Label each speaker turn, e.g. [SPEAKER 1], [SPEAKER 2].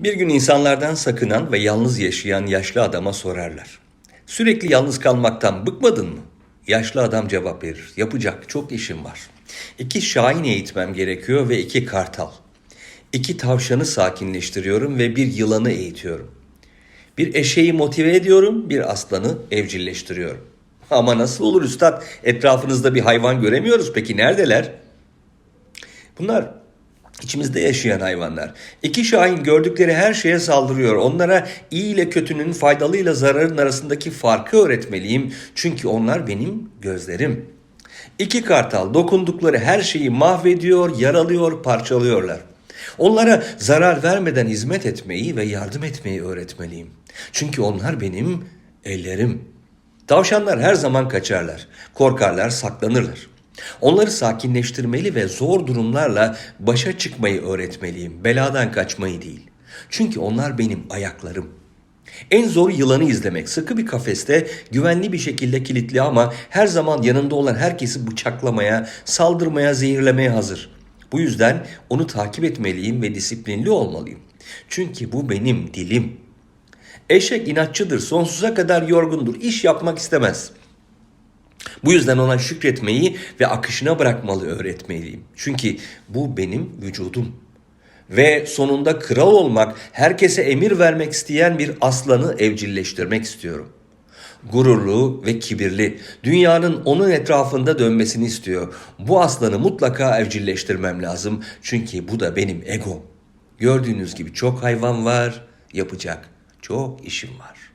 [SPEAKER 1] Bir gün insanlardan sakınan ve yalnız yaşayan yaşlı adama sorarlar. Sürekli yalnız kalmaktan bıkmadın mı? Yaşlı adam cevap verir. Yapacak çok işim var. İki şahin eğitmem gerekiyor ve iki kartal. İki tavşanı sakinleştiriyorum ve bir yılanı eğitiyorum. Bir eşeği motive ediyorum, bir aslanı evcilleştiriyorum. Ama nasıl olur üstad? Etrafınızda bir hayvan göremiyoruz. Peki neredeler? Bunlar içimizde yaşayan hayvanlar. İki şahin gördükleri her şeye saldırıyor. Onlara iyi ile kötünün, faydalıyla zararın arasındaki farkı öğretmeliyim. Çünkü onlar benim gözlerim. İki kartal dokundukları her şeyi mahvediyor, yaralıyor, parçalıyorlar. Onlara zarar vermeden hizmet etmeyi ve yardım etmeyi öğretmeliyim. Çünkü onlar benim ellerim. Tavşanlar her zaman kaçarlar, korkarlar, saklanırlar. Onları sakinleştirmeli ve zor durumlarla başa çıkmayı öğretmeliyim, beladan kaçmayı değil. Çünkü onlar benim ayaklarım. En zor yılanı izlemek. Sıkı bir kafeste, güvenli bir şekilde kilitli ama her zaman yanında olan herkesi bıçaklamaya, saldırmaya, zehirlemeye hazır. Bu yüzden onu takip etmeliyim ve disiplinli olmalıyım. Çünkü bu benim dilim. Eşek inatçıdır, sonsuza kadar yorgundur, iş yapmak istemez. Bu yüzden ona şükretmeyi ve akışına bırakmalı öğretmeliyim. Çünkü bu benim vücudum. Ve sonunda kral olmak, herkese emir vermek isteyen bir aslanı evcilleştirmek istiyorum. Gururlu ve kibirli, dünyanın onun etrafında dönmesini istiyor. Bu aslanı mutlaka evcilleştirmem lazım. Çünkü bu da benim egom. Gördüğünüz gibi çok hayvan var, yapacak çok işim var.